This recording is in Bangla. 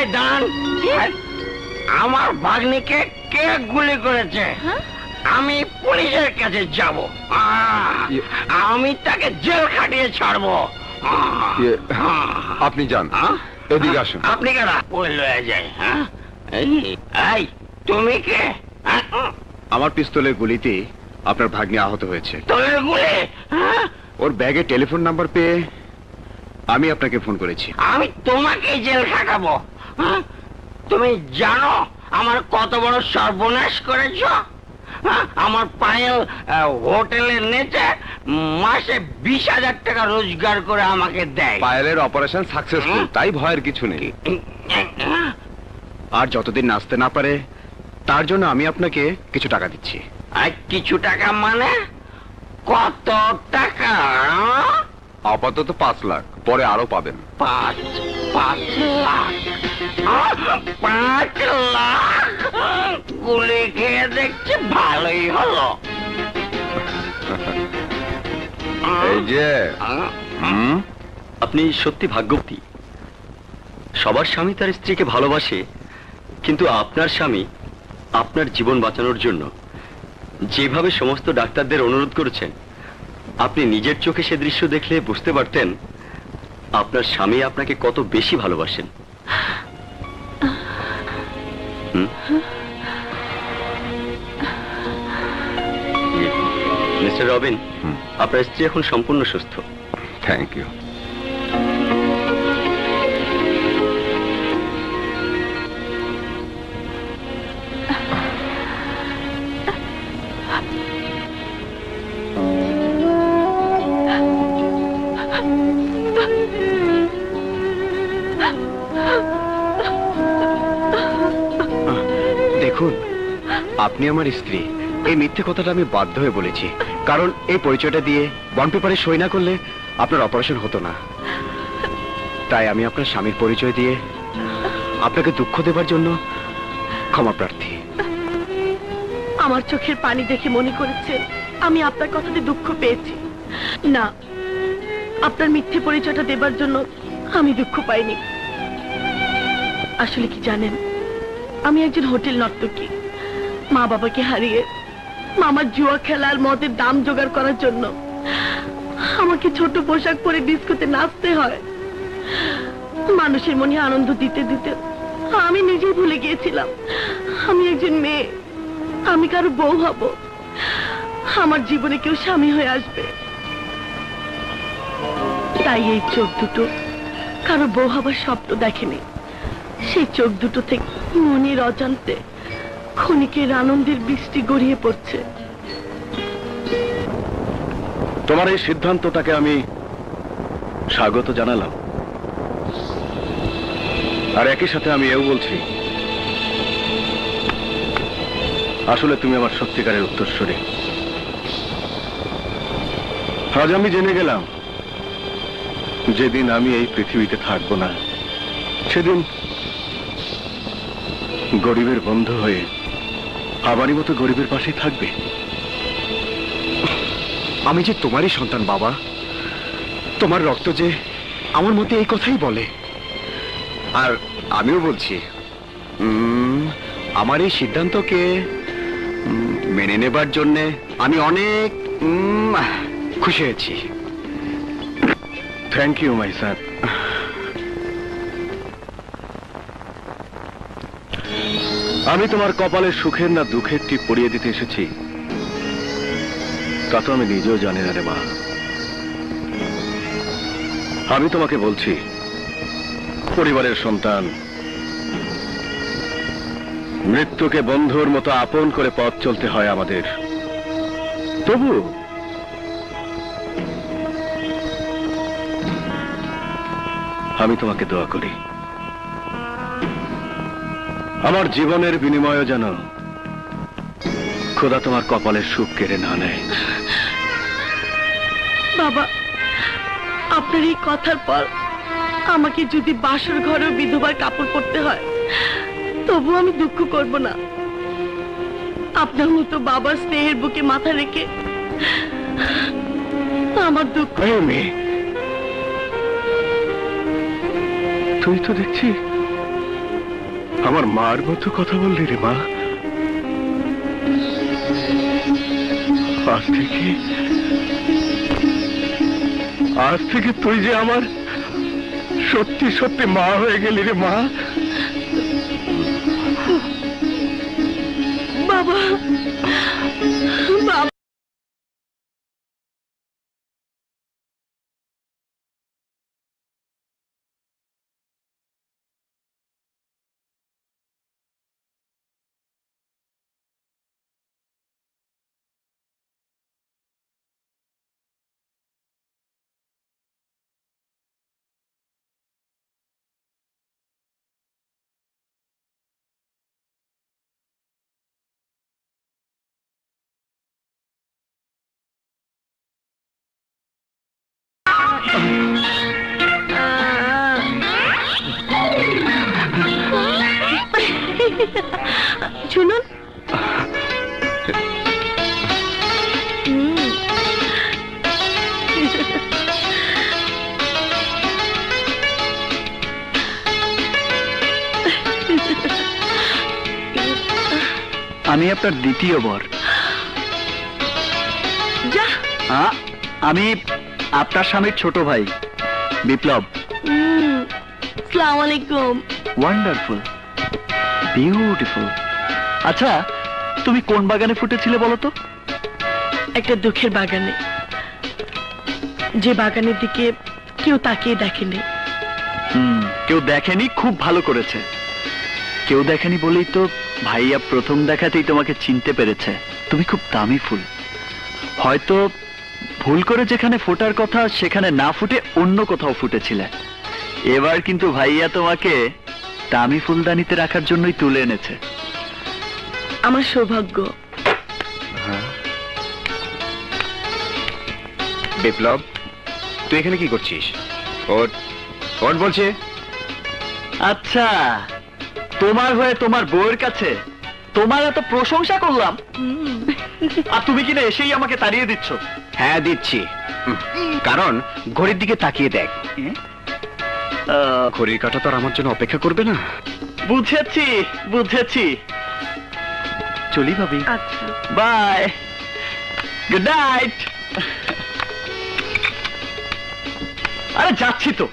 এই দান আমার ভাগ্নিকে কে গুলি করেছে? হ্যাঁ? আমি পুলিশের কাছে যাব। ইয়ে- আমি তাকে জেল খাটিয়ে ছাড়বো। ইয়ে। আপনি যান। এদিকে আসুন। আপনি কেন লয়ে যাই হ্যাঁ? এই তুমি কে? আমার পিস্তলের গুলিতে আপনার ভাগ্নি আহত হয়েছে। তোর গুলি? হ্যাঁ? ওর ব্যাগে টেলিফোন নাম্বার পেয়ে আমি আপনাকে ফোন করেছি। আমি তোমাকে জেল খাটাবো। হ্যাঁ? তুমি জানো আমার কত বড় সর্বনাশ করেছ? আমার পায়েল হোটেলের নেচে মাসে বিশ হাজার টাকা রোজগার করে আমাকে দেয়। পায়েলের অপারেশন সাকসেসফুল তাই ভয়ের কিছু নেই। আর যতদিন নাচতে না পারে তার জন্য আমি আপনাকে কিছু টাকা দিচ্ছি। আর কিছু টাকা মানে? কত টাকা? আপাতত পাঁচ লাখ পরে আরও পাবেন। পাঁচ পাঁচ লাখ? পাঁচ লাখ গুলি খেয়ে দেখছি ভালোই হলো। এই যে আহ, হুম? আপনি সত্যি ভাগ্যবতী। সবার স্বামী তার স্ত্রীকে ভালোবাসে কিন্তু আপনার স্বামী আপনার জীবন বাঁচানোর জন্য যেভাবে সমস্ত ডাক্তারদের অনুরোধ করেছেন আপনি নিজের চোখে সে দৃশ্য দেখলে বুঝতে পারতেন আপনার স্বামী আপনাকে কত বেশি ভালোবাসেন? মিস্টার রবিন। আপনার স্ত্রী এখন সম্পূর্ণ সুস্থ। থ্যাংক ইউ আপনি আমার স্ত্রী। এই মিথ্যে কথাটা আমি বাধ্য হয়ে বলেছি। কারণ এই পরিচয়টা দিয়ে বন্ড পেপারে সই না করলে আপনার অপারেশন হতো না। তাই আমি আপনার স্বামীর পরিচয় দিয়ে আপনাকে দুঃখ দেবার জন্য ক্ষমা প্রার্থী। আমার চোখের পানি দেখে মনে করেছে আমি আপনার কথাতে দুঃখ পেয়েছি। না, আপনার মিথ্যে পরিচয়টা দেবার জন্য আমি দুঃখ পাইনি। আসলে কি জানেন, আমি একজন হোটেল নর্তকী। মা বাবাকে হারিয়ে মামার জুয়া খেলার মদের দাম জোগাড় করার জন্য আমাকে ছোট পোশাক পরে ডিস্কোতে নাচতে হয়। মানুষের মনে আনন্দ দিতে দিতে আমি নিজেই ভুলে গিয়েছিলাম। আমি একজন মেয়ে, আমি কারও বউ হব। আমার জীবনে কেউ স্বামী হয়ে আসবে। তাই এই চোখ দুটো কারও বউ হবার স্বপ্ন দেখেনি। সেই চোখ দুটো থেকে মনের অজান্তে ক্ষণিকের আনন্দের বৃষ্টি গড়িয়ে পড়ছে। তোমার এই সিদ্ধান্তটাকে আমি স্বাগত জানালাম। আর একই সাথে আমি এও বলছি, আসলে তুমি আমার সত্যিকারের উত্তরস্বরী আজ আমি জেনে গেলাম, যেদিন আমি এই পৃথিবীতে থাকব না, সেদিন গরিবের বন্ধু হয়ে আমারই মতো গরিবের পাশেই থাকবে। আমি যে তোমারই সন্তান, বাবা, তোমার রক্ত যে আমার মতে এই কথাই বলে। আর আমিও বলছি আমার এই সিদ্ধান্তকে মেনে নেবার জন্যে আমি অনেক খুশি হয়েছি। থ্যাংক ইউ মাই স্যার আমি তোমার কপালে সুখের না দুঃখের টিপ পড়িয়ে দিতে এসেছি। তা তো আমি নিজেও জানি না রে মা। আমি তোমাকে বলছি, পরিবারের সন্তান, মৃত্যুকে বন্ধুর মতো আপন করে পথ চলতে হয় আমাদের। তবু, আমি তোমাকে দোয়া করি। আমার জীবনের বিনিময় যেন খোদা তোমার কপালের সুখ কেড়ে না নেয়। বাবা আপনার এই কথার পর আমাকে যদি বাসর ঘরেও বিধবার কাপড় পরতে হয় তবু আমি দুঃখ করব না। আপনার মতো বাবার স্নেহের বুকে মাথা রেখে আমার দুঃখ মেয়ে তুই তো দেখছি আমার মার মতো কথা বললি রে মা। আজ থেকে আজ থেকে তুই যে আমার সত্যি সত্যি মা হয়ে গেলি রে মা। বাবা শুনুন। আমি আপনার দ্বিতীয় বর। আমি আপনার স্বামীর ছোট ভাই বিপ্লব। আসসালামু আলাইকুম। ওয়ান্ডারফুল বিউটিফুল আচ্ছা তুমি কোন বাগানে ফুটেছিলে বলো তো একটা দুঃখের বাগানে। যে বাগানের দিকে কেউ তাকিয়ে দেখেনি। হুম কেউ দেখেনি খুব ভালো করেছে। কেউ দেখেনি বলেই তো ভাইয়া প্রথম দেখাতেই তোমাকে চিনতে পেরেছে। তুমি খুব দামি ফুল। হয়তো ভুল করে যেখানে ফোটার কথা সেখানে না ফুটে অন্য কোথাও ফুটেছিলে। এবার কিন্তু ভাইয়া তোমাকে দামি ফুলদানিতে রাখার জন্যই তুলে এনেছে। আমার সৌভাগ্য। বিপ্লব তুই এখানে কি করছিস? বলছে? আচ্ছা তোমার হয়ে তোমার বউয়ের কাছে তোমার এত প্রশংসা করলাম। আর তুমি কিনা এসেই আমাকে তাড়িয়ে দিচ্ছ। হ্যাঁ দিচ্ছি। কারণ ঘড়ির দিকে তাকিয়ে দেখ। ঘড়ির কাটা তো আর আমার জন্য অপেক্ষা করবে না। বুঝেছি বুঝেছি। চলি ভাবি। আচ্ছা। বাই। Good night. আরে যাচ্ছি তো।